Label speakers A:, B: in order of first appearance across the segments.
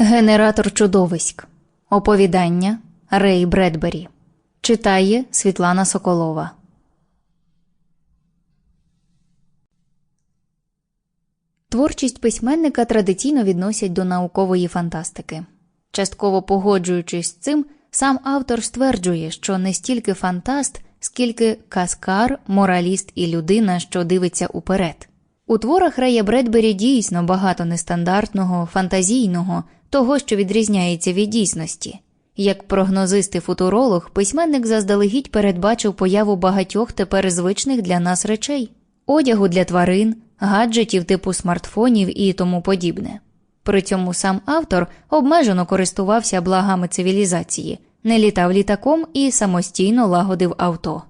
A: Генератор чудовиськ. Оповідання Рей Бредбері. Читає Світлана Соколова. Творчість письменника традиційно відносять до наукової фантастики. Частково погоджуючись з цим, сам автор стверджує, що не стільки фантаст, скільки каскар, мораліст і людина, що дивиться уперед. У творах Рея Бредбері дійсно багато нестандартного, фантазійного, того, що відрізняється від дійсності. Як прогнозист і футуролог, письменник заздалегідь передбачив появу багатьох тепер звичних для нас речей одягу для тварин, гаджетів типу смартфонів і тому подібне. При цьому сам автор обмежено користувався благами цивілізації, не літав літаком і самостійно лагодив авто.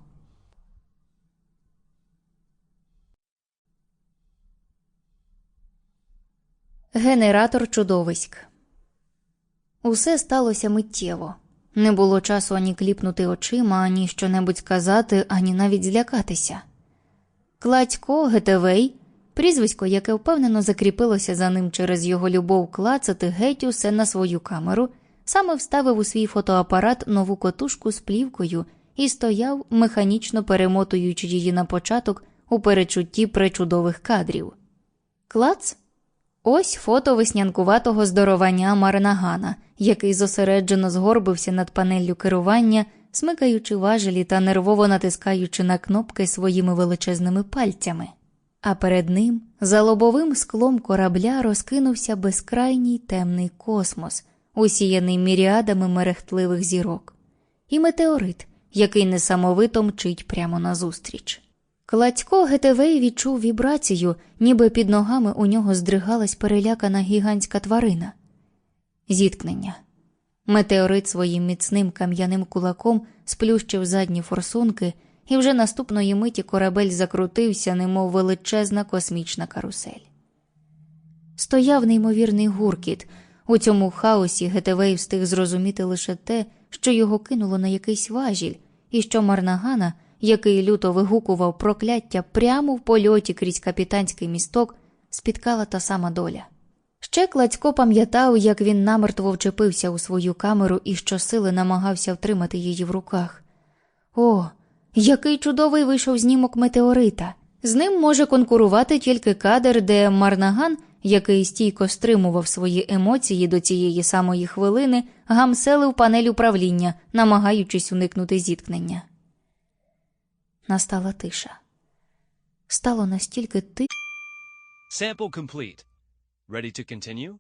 A: Генератор чудовиськ Усе сталося миттєво. Не було часу ані кліпнути очима, ані щонебудь сказати, ані навіть злякатися. Кладько Гетевей, прізвисько, яке впевнено закріпилося за ним через його любов клацати геть усе на свою камеру, саме вставив у свій фотоапарат нову котушку з плівкою і стояв, механічно перемотуючи її на початок у перечутті причудових кадрів. Клац Ось фото веснянкуватого здоровання Марнагана, який зосереджено згорбився над панеллю керування, смикаючи важелі та нервово натискаючи на кнопки своїми величезними пальцями. А перед ним, за лобовим склом корабля, розкинувся безкрайній темний космос, усіяний міріадами мерехтливих зірок, і метеорит, який несамовито мчить прямо назустріч. Кладько Гетевей відчув вібрацію, ніби під ногами у нього здригалась перелякана гігантська тварина. Зіткнення. Метеорит своїм міцним кам'яним кулаком сплющив задні форсунки, і вже наступної миті корабель закрутився, немов величезна космічна карусель. Стояв неймовірний гуркіт. У цьому хаосі Гетевей встиг зрозуміти лише те, що його кинуло на якийсь важіль, і що Марнагана – який люто вигукував прокляття прямо в польоті крізь капітанський місток, спіткала та сама доля. Ще Кладько пам'ятав, як він намертво вчепився у свою камеру і щосили намагався втримати її в руках. О, який чудовий вийшов знімок метеорита! З ним може конкурувати тільки кадр, де Марнаган, який стійко стримував свої емоції до цієї самої хвилини, гамселив панель управління, намагаючись уникнути зіткнення. Настала тиша. Стало настільки ти.
B: Sample complete. Ready to continue?